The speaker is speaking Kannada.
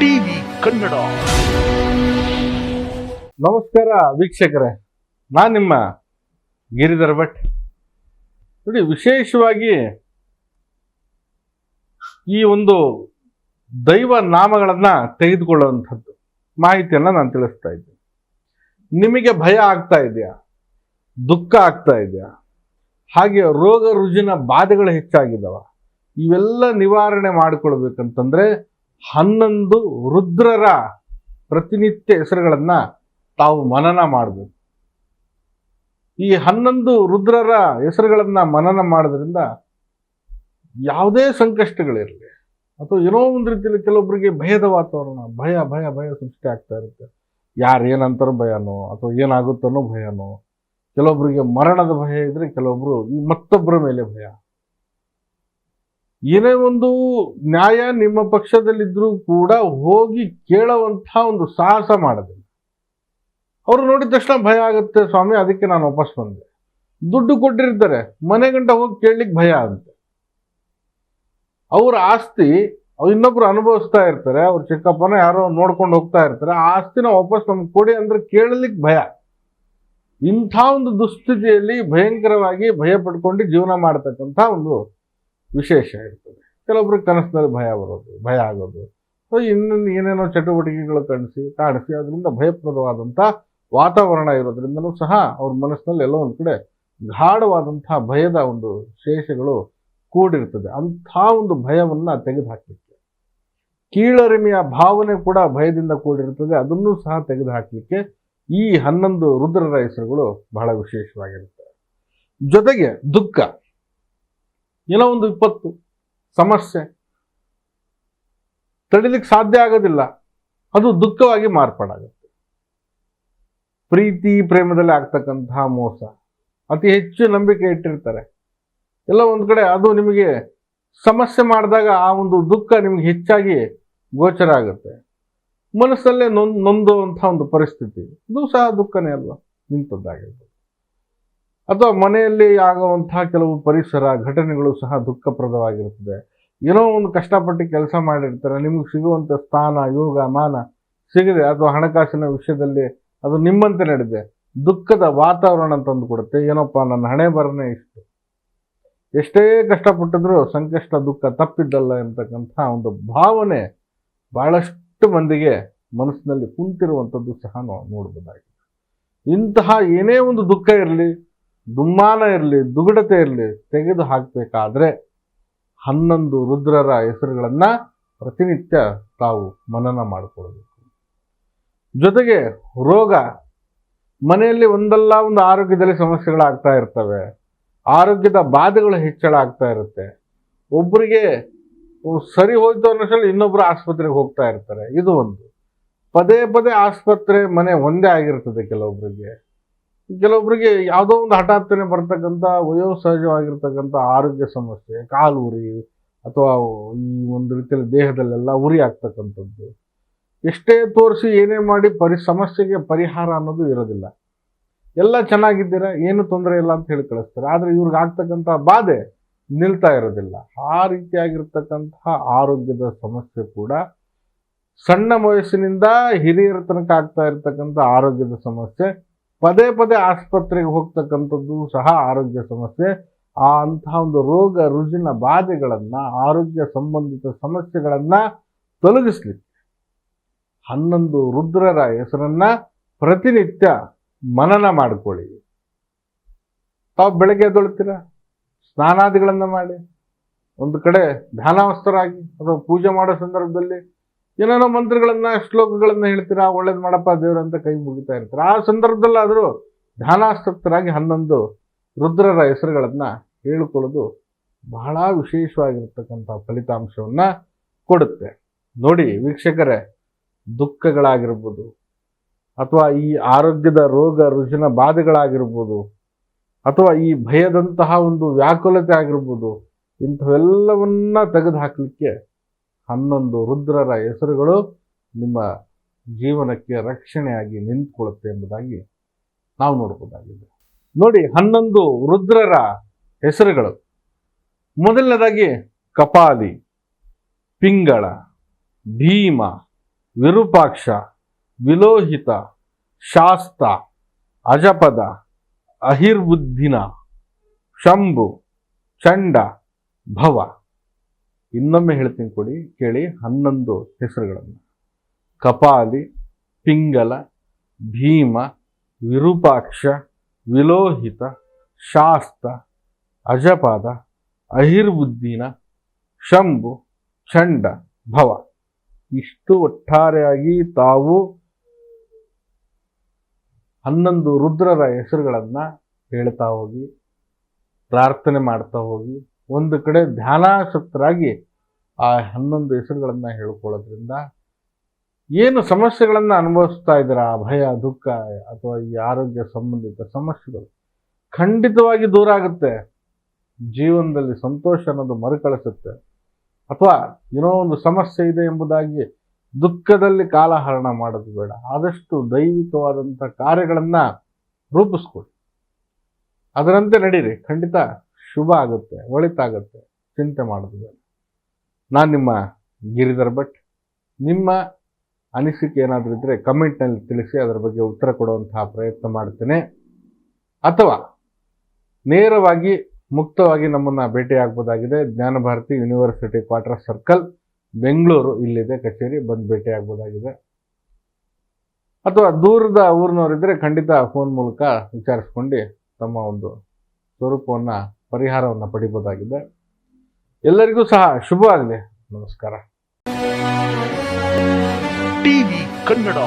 ಟಿವಿ ಕನ್ನಡ. ನಮಸ್ಕಾರ ವೀಕ್ಷಕರೇ, ನಾನು ನಿಮ್ಮ ಗಿರಿಧರ್ ಭಟ್. ನೋಡಿ, ವಿಶೇಷವಾಗಿ ಈ ಒಂದು ದೈವ ನಾಮಗಳನ್ನ ತೆಗೆದುಕೊಳ್ಳುವಂಥದ್ದು ಮಾಹಿತಿಯನ್ನು ನಾನು ತಿಳಿಸ್ತಾ ಇದ್ದೀನಿ. ನಿಮಗೆ ಭಯ ಆಗ್ತಾ ಇದೆಯಾ? ದುಃಖ ಆಗ್ತಾ ಇದೆಯಾ? ಹಾಗೆ ರೋಗ ರುಜಿನ ಬಾಧೆಗಳು ಹೆಚ್ಚಾಗಿದ್ದಾವ ಇವೆಲ್ಲ ನಿವಾರಣೆ ಮಾಡಿಕೊಳ್ಬೇಕಂತಂದ್ರೆ ಹನ್ನೊಂದು ರುದ್ರರ ಪ್ರತಿನಿತ್ಯ ಹೆಸರುಗಳನ್ನು ತಾವು ಮನನ ಮಾಡಬೇಕು. ಈ ಹನ್ನೊಂದು ರುದ್ರರ ಹೆಸರುಗಳನ್ನು ಮನನ ಮಾಡೋದ್ರಿಂದ ಯಾವುದೇ ಸಂಕಷ್ಟಗಳಿರಲಿ ಅಥವಾ ಏನೋ ಒಂದು ರೀತಿಯಲ್ಲಿ ಕೆಲವೊಬ್ಬರಿಗೆ ಭಯದ ವಾತಾವರಣ, ಭಯ ಭಯ ಭಯ ಸೃಷ್ಟಿ ಆಗ್ತಾ ಇರುತ್ತೆ. ಯಾರು ಏನಂತಾರೋ ಭಯನೋ ಅಥವಾ ಏನಾಗುತ್ತನೋ ಭಯನೋ ಕೆಲವೊಬ್ಬರಿಗೆ ಮರಣದ ಭಯ ಇದ್ರೆ ಕೆಲವೊಬ್ಬರು ಈ ಮತ್ತೊಬ್ಬರ ಮೇಲೆ ಭಯ. ಏನೇ ಒಂದು ನ್ಯಾಯ ನಿಮ್ಮ ಪಕ್ಷದಲ್ಲಿದ್ದರೂ ಕೂಡ ಹೋಗಿ ಕೇಳುವಂತಹ ಒಂದು ಸಾಹಸ ಮಾಡೋದಿಲ್ಲ ಅವರು ನೋಡಿದ ತಕ್ಷಣ ಭಯ ಆಗುತ್ತೆ, ಸ್ವಾಮಿ, ಅದಕ್ಕೆ ನಾನು ವಾಪಸ್ ಬಂದೆ. ದುಡ್ಡು ಕೊಟ್ಟಿರ್ತಾರೆ, ಮನೆ ಗಂಟ ಹೋಗಿ ಕೇಳಲಿಕ್ಕೆ ಭಯ ಆಗುತ್ತೆ. ಅವ್ರ ಆಸ್ತಿ, ಅವ್ರು ಇನ್ನೊಬ್ರು ಅನುಭವಿಸ್ತಾ ಇರ್ತಾರೆ, ಅವ್ರ ಚಿಕ್ಕಪ್ಪನ ಯಾರೋ ನೋಡ್ಕೊಂಡು ಹೋಗ್ತಾ ಇರ್ತಾರೆ, ಆ ಆಸ್ತಿನ ವಾಪಸ್ ನಮ್ಗೆ ಕೊಡಿ ಅಂದ್ರೆ ಕೇಳಲಿಕ್ಕೆ ಭಯ. ಇಂಥ ಒಂದು ದುಸ್ಥಿತಿಯಲ್ಲಿ ಭಯಂಕರವಾಗಿ ಭಯ ಪಡ್ಕೊಂಡು ಜೀವನ ಮಾಡತಕ್ಕಂಥ ಒಂದು ವಿಶೇಷ ಇರ್ತದೆ. ಕೆಲವೊಬ್ರಿಗೆ ಕನಸಿನಲ್ಲಿ ಭಯ ಬರೋದು, ಭಯ ಆಗೋದು. ಸೊ, ಇನ್ನೊಂದು ಏನೇನೋ ಚಟುವಟಿಕೆಗಳು ಕಾಣಿಸಿ ಕಾಣಿಸಿ, ಅದರಿಂದ ಭಯಪ್ರದವಾದಂಥ ವಾತಾವರಣ ಇರೋದ್ರಿಂದಲೂ ಸಹ ಅವ್ರ ಮನಸ್ಸಿನಲ್ಲಿ ಎಲ್ಲೋ ಒಂದು ಕಡೆ ಗಾಢವಾದಂಥ ಭಯದ ಒಂದು ಶೇಷಗಳು ಕೂಡಿರ್ತದೆ. ಅಂಥ ಒಂದು ಭಯವನ್ನು ತೆಗೆದುಹಾಕಲಿಕ್ಕೆ. ಕೀಳರಿಮೆಯ ಭಾವನೆ ಕೂಡ ಭಯದಿಂದ ಕೂಡಿರ್ತದೆ. ಅದನ್ನೂ ಸಹ ತೆಗೆದುಹಾಕಲಿಕ್ಕೆ ಈ ಹನ್ನೊಂದು ರುದ್ರರ ಹೆಸರುಗಳು ಬಹಳ ವಿಶೇಷವಾಗಿರುತ್ತೆ. ಜೊತೆಗೆ ದುಃಖ. ಏನೋ ಒಂದು ವಿಪತ್ತು, ಸಮಸ್ಯೆ ತಡಿಲಿಕ್ಕೆ ಸಾಧ್ಯ ಆಗೋದಿಲ್ಲ. ಅದು ದುಃಖವಾಗಿ ಮಾರ್ಪಾಡಾಗುತ್ತೆ. ಪ್ರೀತಿ ಪ್ರೇಮದಲ್ಲಿ ಆಗ್ತಕ್ಕಂತಹ ಮೋಸ, ಅತಿ ಹೆಚ್ಚು ನಂಬಿಕೆ ಇಟ್ಟಿರ್ತಾರೆ. ಎಲ್ಲ ಒಂದು ಕಡೆ ಅದು ನಿಮಗೆ ಸಮಸ್ಯೆ ಮಾಡಿದಾಗ ಆ ಒಂದು ದುಃಖ ನಿಮ್ಗೆ ಹೆಚ್ಚಾಗಿ ಗೋಚರ ಆಗುತ್ತೆ. ಮನಸ್ಸಲ್ಲೇ ನೊಂದ್ ನೊಂದುವಂಥ ಒಂದು ಪರಿಸ್ಥಿತಿ. ಇದು ಸಹ ದುಃಖನೇ ಅಲ್ವಾ? ನಿಂತದ್ದಾಗಿರ್ಬೋದು ಅಥವಾ ಮನೆಯಲ್ಲಿ ಆಗುವಂತಹ ಕೆಲವು ಪರಿಸರ ಘಟನೆಗಳು ಸಹ ದುಃಖಪ್ರದವಾಗಿರುತ್ತದೆ. ಏನೋ ಒಂದು ಕಷ್ಟಪಟ್ಟು ಕೆಲಸ ಮಾಡಿರ್ತಾರೆ, ನಿಮಗೆ ಸಿಗುವಂಥ ಸ್ಥಾನ, ಯೋಗ, ಮಾನ ಸಿಗದೆ ಅಥವಾ ಹಣಕಾಸಿನ ವಿಷಯದಲ್ಲಿ ಅದು ನಿಮ್ಮಂತೆ ನಡೆದಿದೆ ದುಃಖದ ವಾತಾವರಣ ತಂದು ಕೊಡುತ್ತೆ ಏನಪ್ಪ ನನ್ನ ಹಣೆ ಬರನೇ ಇಷ್ಟು. ಎಷ್ಟೇ ಕಷ್ಟಪಟ್ಟಿದ್ರು ಸಂಕಷ್ಟ, ದುಃಖ ತಪ್ಪಿದ್ದಲ್ಲ ಎಂತಕ್ಕಂಥ ಒಂದು ಭಾವನೆ ಬಹಳಷ್ಟು ಮಂದಿಗೆ ಮನಸ್ಸಿನಲ್ಲಿ ಕುಂತಿರುವಂಥದ್ದು ಸಹ ನಾವು ನೋಡ್ಬೋದಾಗಿದೆ. ಇಂತಹ ಏನೇ ಒಂದು ದುಃಖ ಇರಲಿ ದುಮ್ಮಾನ ಇರಲಿ, ದುಗುಡತೆ ಇರಲಿ ತೆಗೆದು ಹಾಕಬೇಕಾದ್ರೆ ಹನ್ನೊಂದು ರುದ್ರರ ಹೆಸರುಗಳನ್ನು ಪ್ರತಿನಿತ್ಯ ತಾವು ಮನನ ಮಾಡಿಕೊಳ್ಬೇಕು. ಜೊತೆಗೆ ರೋಗ, ಮನೆಯಲ್ಲಿ ಒಂದಲ್ಲ ಒಂದು ಆರೋಗ್ಯದಲ್ಲಿ ಸಮಸ್ಯೆಗಳಾಗ್ತಾ ಇರ್ತವೆ, ಆರೋಗ್ಯದ ಬಾಧೆಗಳು ಹೆಚ್ಚಳ ಆಗ್ತಾ ಇರುತ್ತೆ ಒಬ್ಬರಿಗೆ ಸರಿ ಹೋಯ್ತು ಅನ್ನೋಷ್ಟರಲ್ಲಿ ಇನ್ನೊಬ್ರು ಆಸ್ಪತ್ರೆಗೆ ಹೋಗ್ತಾ ಇರ್ತಾರೆ. ಇದು ಒಂದು. ಪದೇ ಪದೇ ಆಸ್ಪತ್ರೆ ಮನೆ ಒಂದೇ ಆಗಿರ್ತದೆ ಕೆಲವೊಬ್ಬರಿಗೆ ಕೆಲವೊಬ್ಬರಿಗೆ ಯಾವುದೋ ಒಂದು ಹಠಾತ್ತನೆ ಬರ್ತಕ್ಕಂಥ ವಯೋಸಹಜವಾಗಿರ್ತಕ್ಕಂಥ ಆರೋಗ್ಯ ಸಮಸ್ಯೆ ಕಾಲು ಉರಿ ಅಥವಾ ಈ ಒಂದು ರೀತಿಯಲ್ಲಿ ದೇಹದಲ್ಲೆಲ್ಲ ಉರಿ ಆಗ್ತಕ್ಕಂಥದ್ದು, ಎಷ್ಟೇ ತೋರಿಸಿ ಏನೇ ಮಾಡಿ ಪರಿ, ಸಮಸ್ಯೆಗೆ ಪರಿಹಾರ ಅನ್ನೋದು ಇರೋದಿಲ್ಲ. ಎಲ್ಲ ಚೆನ್ನಾಗಿದ್ದೀರಾ, ಏನು ತೊಂದರೆ ಇಲ್ಲ ಅಂತ ಹೇಳಿ ಕಳಿಸ್ತಾರೆ. ಆದರೆ ಇವ್ರಿಗೆ ಆಗ್ತಕ್ಕಂಥ ಬಾಧೆ ನಿಲ್ತಾ ಇರೋದಿಲ್ಲ. ಆ ರೀತಿಯಾಗಿರ್ತಕ್ಕಂತಹ ಆರೋಗ್ಯದ ಸಮಸ್ಯೆ ಕೂಡ ಸಣ್ಣ ವಯಸ್ಸಿನಿಂದ ಹಿರಿಯರ ತನಕ ಆಗ್ತಾ ಇರತಕ್ಕಂಥ ಆರೋಗ್ಯದ ಸಮಸ್ಯೆ ಪದೇ ಪದೇ ಆಸ್ಪತ್ರೆಗೆ ಹೋಗ್ತಕ್ಕಂಥದ್ದು ಸಹ ಆರೋಗ್ಯ ಸಮಸ್ಯೆ. ಆ ಅಂತಹ ಒಂದು ರೋಗ ರುಜಿನ ಬಾಧೆಗಳನ್ನು, ಆರೋಗ್ಯ ಸಂಬಂಧಿತ ಸಮಸ್ಯೆಗಳನ್ನು ತೊಲಗಿಸ್ಲಿಕ್ಕೆ ಹನ್ನೊಂದು ರುದ್ರರ ಹೆಸರನ್ನ ಪ್ರತಿನಿತ್ಯ ಮನನ ಮಾಡಿಕೊಳ್ಳಿ. ತಾವು ಬೆಳಗ್ಗೆ ಎದ್ದೊಳ್ತೀರಾ? ಸ್ನಾನಾದಿಗಳನ್ನು ಮಾಡಿ. ಒಂದು ಕಡೆ ಧ್ಯಾನಾವಸ್ಥರಾಗಿ ಅಥವಾ ಪೂಜೆ ಮಾಡೋ ಸಂದರ್ಭದಲ್ಲಿ ಏನೇನೋ ಮಂತ್ರಗಳನ್ನ, ಶ್ಲೋಕಗಳನ್ನ ಹೇಳ್ತೀರಾ, ಒಳ್ಳೇದು ಮಾಡಪ್ಪ ದೇವ್ರ ಅಂತ ಕೈ ಮುಗಿತಾ ಇರ್ತಾರೆ. ಆ ಸಂದರ್ಭದಲ್ಲಾದರೂ ಧ್ಯಾನಾಸಕ್ತರಾಗಿ ಹನ್ನೊಂದು ರುದ್ರರ ಹೆಸರುಗಳನ್ನ ಹೇಳಿಕೊಳ್ಳೋದು ಬಹಳ ವಿಶೇಷವಾಗಿರ್ತಕ್ಕಂಥ ಫಲಿತಾಂಶವನ್ನ ಕೊಡುತ್ತೆ. ನೋಡಿ ವೀಕ್ಷಕರೇ, ದುಃಖಗಳಾಗಿರ್ಬೋದು ಅಥವಾ ಈ ಆರೋಗ್ಯದ ರೋಗ ರುಜಿನ ಬಾಧೆಗಳಾಗಿರ್ಬೋದು ಅಥವಾ ಈ ಭಯದಂತಹ ಒಂದು ವ್ಯಾಕುಲತೆ ಆಗಿರ್ಬೋದು ಇಂಥವೆಲ್ಲವನ್ನ ತೆಗೆದು ಹಾಕಲಿಕ್ಕೆ ಹನ್ನೊಂದು ರುದ್ರರ ಹೆಸರುಗಳು ನಿಮ್ಮ ಜೀವನಕ್ಕೆ ರಕ್ಷಣೆಯಾಗಿ ನಿಂತ್ಕೊಳ್ಳುತ್ತೆ ಎಂಬುದಾಗಿ ನಾವು ನೋಡ್ಬೋದಾಗಿದೆ. ನೋಡಿ, ಹನ್ನೊಂದು ರುದ್ರರ ಹೆಸರುಗಳು. ಮೊದಲನೇದಾಗಿ ಕಪಾಲಿ, ಪಿಂಗಳ, ಭೀಮ, ವಿರೂಪಾಕ್ಷ, ವಿಲೋಹಿತ, ಶಾಸ್ತ, ಅಜಪದ, ಅಹಿರ್ಬುದ್ಧಿನ, ಶಂಭು, ಚಂಡ, ಭವ. ಇನ್ನೊಮ್ಮೆ ಹೇಳ್ತೀನಿ ಕೊಡಿ, ಕೇಳಿ ಹನ್ನೊಂದು ಹೆಸರುಗಳನ್ನು. ಕಪಾಲಿ, ಪಿಂಗಲ, ಭೀಮ, ವಿರೂಪಾಕ್ಷ, ವಿಲೋಹಿತ, ಶಾಸ್ತ, ಅಜಪಾದ, ಅಹಿರ್ಬುದ್ದೀನ, ಶಂಭು ಚಂಡ ಭವ. ಇಷ್ಟು ಒಟ್ಟಾರೆಯಾಗಿ ತಾವು ಹನ್ನೊಂದು ರುದ್ರರ ಹೆಸರುಗಳನ್ನು ಹೇಳ್ತಾ ಹೋಗಿ, ಪ್ರಾರ್ಥನೆ ಮಾಡ್ತಾ ಹೋಗಿ ಒಂದು ಕಡೆ ಧ್ಯಾನಾಸಕ್ತರಾಗಿ ಆ ಹನ್ನೊಂದು ಹೆಸರುಗಳನ್ನು ಹೇಳ್ಕೊಳ್ಳೋದ್ರಿಂದ ಏನು ಸಮಸ್ಯೆಗಳನ್ನು ಅನುಭವಿಸ್ತಾ ಇದ್ದೀರಾ? ಭಯ, ದುಃಖ ಅಥವಾ ಈ ಆರೋಗ್ಯ ಸಂಬಂಧಿತ ಸಮಸ್ಯೆಗಳು? ಖಂಡಿತವಾಗಿ ದೂರ ಆಗುತ್ತೆ. ಜೀವನದಲ್ಲಿ ಸಂತೋಷ ಅನ್ನೋದು ಮರುಕಳಿಸುತ್ತೆ. ಅಥವಾ ಏನೋ ಒಂದು ಸಮಸ್ಯೆ ಇದೆ ಎಂಬುದಾಗಿ ದುಃಖದಲ್ಲಿ ಕಾಲಹರಣ ಮಾಡೋದು ಬೇಡ. ಆದಷ್ಟು ದೈವಿಕವಾದಂಥ ಕಾರ್ಯಗಳನ್ನು ರೂಪಿಸ್ಕೊಳ್ಳಿ. ಅದರಂತೆ ನಡೀರಿ. ಖಂಡಿತ ಶುಭ ಆಗುತ್ತೆ, ಒಳಿತಾಗುತ್ತೆ, ಚಿಂತೆ ಮಾಡೋದು ನಾನು ನಿಮ್ಮ ಗಿರಿಧರ್ ಭಟ್. ನಿಮ್ಮ ಅನಿಸಿಕೆ ಏನಾದರೂ ಇದ್ದರೆ ಕಮೆಂಟ್ನಲ್ಲಿ ತಿಳಿಸಿ, ಅದರ ಬಗ್ಗೆ ಉತ್ತರ ಕೊಡುವಂತಹ ಪ್ರಯತ್ನ ಮಾಡ್ತೇನೆ. ಅಥವಾ ನೇರವಾಗಿ ಮುಕ್ತವಾಗಿ ನಮ್ಮನ್ನು ಭೇಟಿಯಾಗ್ಬೋದಾಗಿದೆ Jnanabharathi university quarter circle Bengaluru ಇಲ್ಲಿದೆ, ಕಚೇರಿ ಬಂದು ಭೇಟಿಯಾಗ್ಬೋದಾಗಿದೆ ಅಥವಾ ದೂರದ ಊರಿನವರಿದ್ದರೆ ಖಂಡಿತ ಫೋನ್ ಮೂಲಕ ವಿಚಾರಿಸ್ಕೊಂಡು ತಮ್ಮ ಒಂದು ಸ್ವರೂಪವನ್ನು ಪರಿಹಾರವನ್ನು ಪಡಿಬೋದಾಗಿದೆ. ಎಲ್ಲರಿಗೂ ಸಹ ಶುಭವಾಗಲಿ ನಮಸ್ಕಾರ. ಟಿವಿ ಕನ್ನಡ.